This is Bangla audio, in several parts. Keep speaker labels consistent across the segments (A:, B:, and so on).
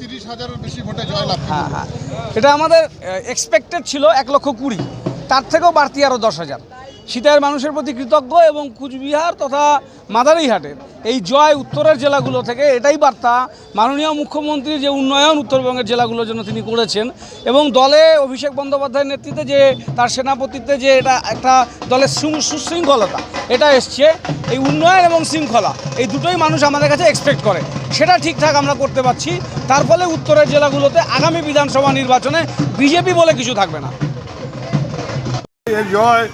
A: তিরিশ বেশি
B: হ্যাঁ হ্যাঁ এটা আমাদের এক্সপেক্টেড ছিল এক লক্ষ কুড়ি। তার থেকেও বাড়তি আরও দশ হাজার। সীতায়ের মানুষের প্রতি কৃতজ্ঞ এবং কুচবিহার তথা মাদারিহাটের এই জয় উত্তরের জেলাগুলো থেকে এটাই বার্তা। মাননীয় মুখ্যমন্ত্রী যে উন্নয়ন উত্তরবঙ্গের জেলাগুলোর জন্য তিনি করেছেন এবং দলে অভিষেক বন্দ্যোপাধ্যায়ের নেতৃত্বে যে, তার সেনাপতিত্বে যে এটা একটা দলের সুশৃঙ্খলতা, এটা এসছে। এই উন্নয়ন এবং শৃঙ্খলা, এই দুটোই মানুষ আমাদের কাছে এক্সপেক্ট করে। সেটা ঠিকঠাক আমরা করতে পারছি। তার ফলে উত্তরের জেলাগুলোতে আগামী বিধানসভা নির্বাচনে বিজেপি বলে কিছু থাকবে না।
C: জয়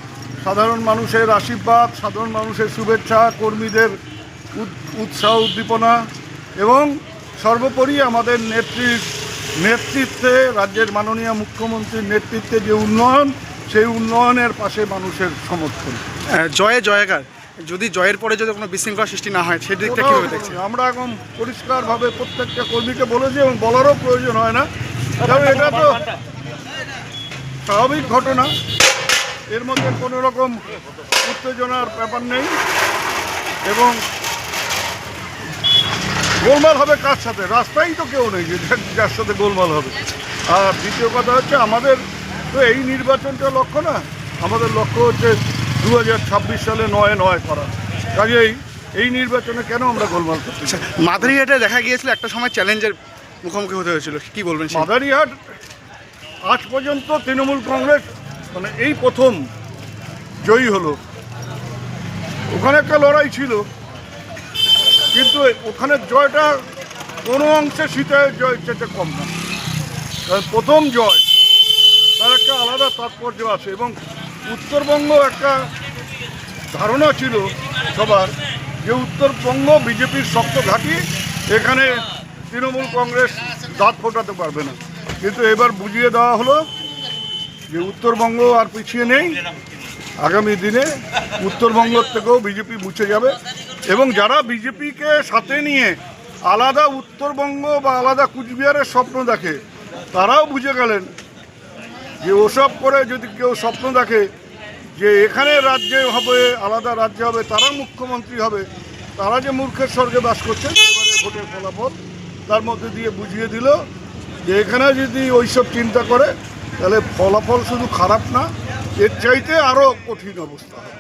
C: সাধারণ মানুষের আশীর্বাদ সাধারণ মানুষের শুভেচ্ছা কর্মীদের উৎ- উৎসাহ উদ্দীপনা এবং সর্বোপরি আমাদের নেত্রীর নেতৃত্বে রাজ্যের মাননীয় মুখ্যমন্ত্রীর নেতৃত্বে যে উন্নয়ন সেই উন্নয়নের পাশে মানুষের সমর্থন।
D: জয়ে জয়কার। যদি জয়ের পরে যদি কোনো বিশৃঙ্খলা সৃষ্টি না হয় সেই দিকটা কীভাবে দেখছেন?
C: আমরা এখন পরিষ্কারভাবে প্রত্যেকটা কর্মীকে বলেছি এবং বলারও প্রয়োজন হয় না। কারণ এটা তো স্বাভাবিক ঘটনা। এর মধ্যে কোনো রকম উত্তেজনার ব্যাপার নেই। এবং গোলমাল হবে কার সাথে? রাস্তায় তো কেউ নেই যে যার- যার সাথে গোলমাল হবে। আর দ্বিতীয় কথা হচ্ছে আমাদের তো এই নির্বাচনটা লক্ষ্য না। আমাদের লক্ষ্য হচ্ছে দু হাজার ছাব্বিশ সালে নয় নয় করা। কাজেই এই নির্বাচনে কেন আমরা গোলমাল করছি
D: আচ্ছা মাদারিহাটে দেখা গিয়েছিল একটা সময় চ্যালেঞ্জের মুখোমুখি হতে হয়েছিল কি বলবেন
C: মাদারিহাট আজ পর্যন্ত তৃণমূল কংগ্রেস মানে এই প্রথম জয়ী হলো। ওখানে একটা লড়াই ছিল কিন্তু ওখানে জয়টা কোনো অংশে শীতের জয় চেয়ে কম না। প্রথম জয় তার একটা আলাদা তাৎপর্য আছে এবং উত্তরবঙ্গ একটা ধারণা ছিল সবার যে উত্তরবঙ্গ বিজেপির শক্ত ঘাঁটি, এখানে তৃণমূল কংগ্রেস দাঁত ফোটাতে পারবে না। কিন্তু এবার বুঝিয়ে দেওয়া হলো যে উত্তরবঙ্গ আর পিছিয়ে নেই। আগামী দিনে উত্তরবঙ্গ থেকেও বিজেপি মুছে যাবে এবং যারা বিজেপিকে সাথে নিয়ে আলাদা উত্তরবঙ্গ বা আলাদা কুচবিহারের স্বপ্ন দেখে, তারাও বুঝে গেলেন যে ওসব করে যদি কেউ স্বপ্ন দেখে যে এখানে রাজ্যে হবে, আলাদা রাজ্যে হবে, তারা মুখ্যমন্ত্রী হবে, তারা যে মূর্খের স্বর্গে বাস করছে, এবারে ভোটের ফলাফল তার মধ্যে দিয়ে বুঝিয়ে দিল যে এখানে যদি ওইসব চিন্তা করে, তাহলে ফলাফল শুধু খারাপ না, এর চাইতে আরও কঠিন অবস্থা হবে।